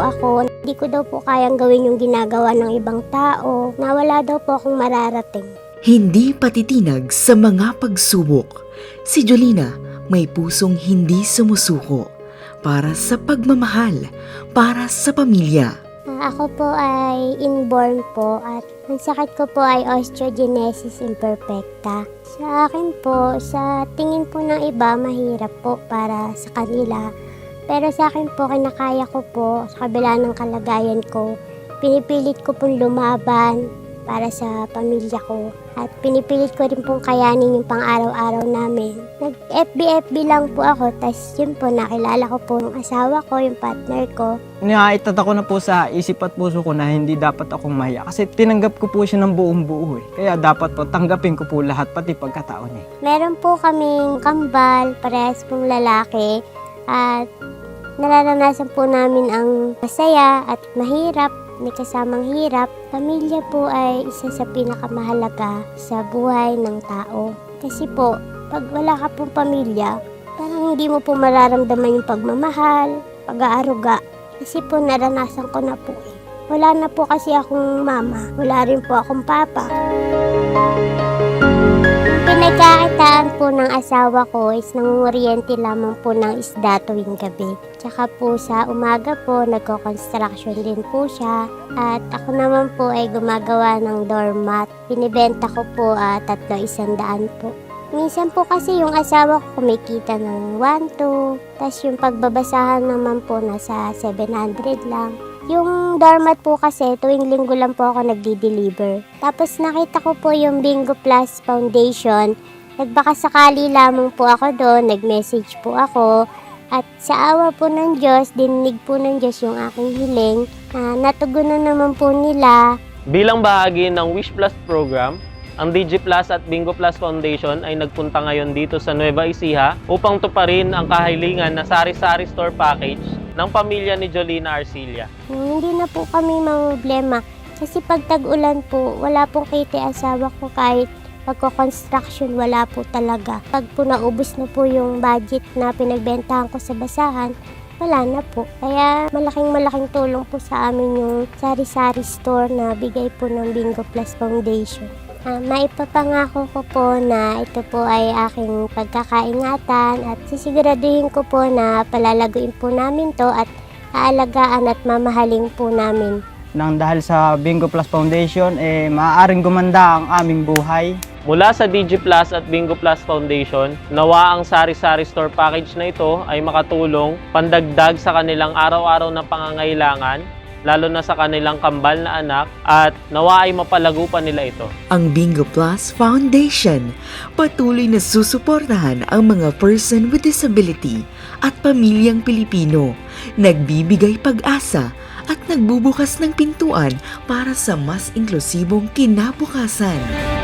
ako. Hindi ko daw po kayang gawin yung ginagawa ng ibang tao. Na wala daw po akong mararating. Hindi patitinag sa mga pagsubok. Si Jolina may pusong hindi sumusuko para sa pagmamahal, para sa pamilya. Ah, ako po ay inborn po at ang sakit ko po ay osteogenesis imperfecta. Sa akin po, sa tingin po ng iba, mahirap po para sa kanila. Pero sa akin po, kinakaya ko po sa kabila ng kalagayan ko. Pinipilit ko pong lumaban para sa pamilya ko. At pinipilit ko rin pong kayanin yung pang-araw-araw namin. Nag-FB-FB lang po ako, tas yun po, nakilala ko po yung asawa ko, yung partner ko. Naitatag ko na po sa isip at puso ko na hindi dapat akong mahiya kasi tinanggap ko po siya ng buong buo eh. Kaya dapat po tanggapin ko po lahat pati pagkatao niya. Meron po kaming kambal, parehas pong lalaki, at nararanasan po namin ang masaya at mahirap, may kasamang hirap. Pamilya po ay isa sa pinakamahalaga sa buhay ng tao. Kasi po, pag wala ka pong pamilya, parang hindi mo po mararamdaman yung pagmamahal, pag-aaruga. Kasi po naranasan ko na po eh. Wala na po kasi akong mama, wala rin po akong papa. Pinagkakitaan po ng asawa ko is nangunguryente lamang po ng isda tuwing gabi. Tsaka po sa umaga po, nagko-construction din po siya. At ako naman po ay gumagawa ng doormat. Binibenta ko po ah, tatlo isang daan po. Minsan po kasi yung asawa ko kumikita ng 1, 2. Tapos yung pagbabasahan naman po nasa 700 lang. Yung doormat po kasi tuwing linggo lang po ako nagdi-deliver. Tapos nakita ko po yung Bingo Plus Foundation. Nagbaka sakali lamang po ako doon, nag-message po ako. At sa awa po ng Diyos, dinig po ng Diyos yung aking hiling. Ah, natugunan naman po nila. Bilang bahagi ng Wish Plus program, ang DG Plus at Bingo Plus Foundation ay nagpunta ngayon dito sa Nueva Ecija upang tuparin ang kahilingan na sari-sari store package ng pamilya ni Jolina Arcilia. Hmm, Hindi na po kami problema. Kasi pag tag-ulan po, wala pong kiti asawa ko kahit pagko-construction, wala po talaga. Pag po naubos na po yung budget na pinagbentahan ko sa basahan, wala na po. Kaya malaking malaking tulong po sa amin yung sari-sari store na bigay po ng Bingo Plus Foundation. Ah, maipapangako ko po na ito po ay aking pagkakaingatan at sisiguraduhin ko po na palalaguin po namin to at aalagaan at mamahalin po namin. Nang dahil sa Bingo Plus Foundation, eh, maaaring gumanda ang aming buhay. Mula sa DG Plus at Bingo Plus Foundation, nawa ang sari-sari store package na ito ay makatulong pandagdag sa kanilang araw-araw na pangangailangan, lalo na sa kanilang kambal na anak, at nawa ay mapalago pa nila ito. Ang Bingo Plus Foundation patuloy na susuportahan ang mga person with disability at pamilyang Pilipino, nagbibigay pag-asa at nagbubukas ng pintuan para sa mas inklusibong kinabukasan.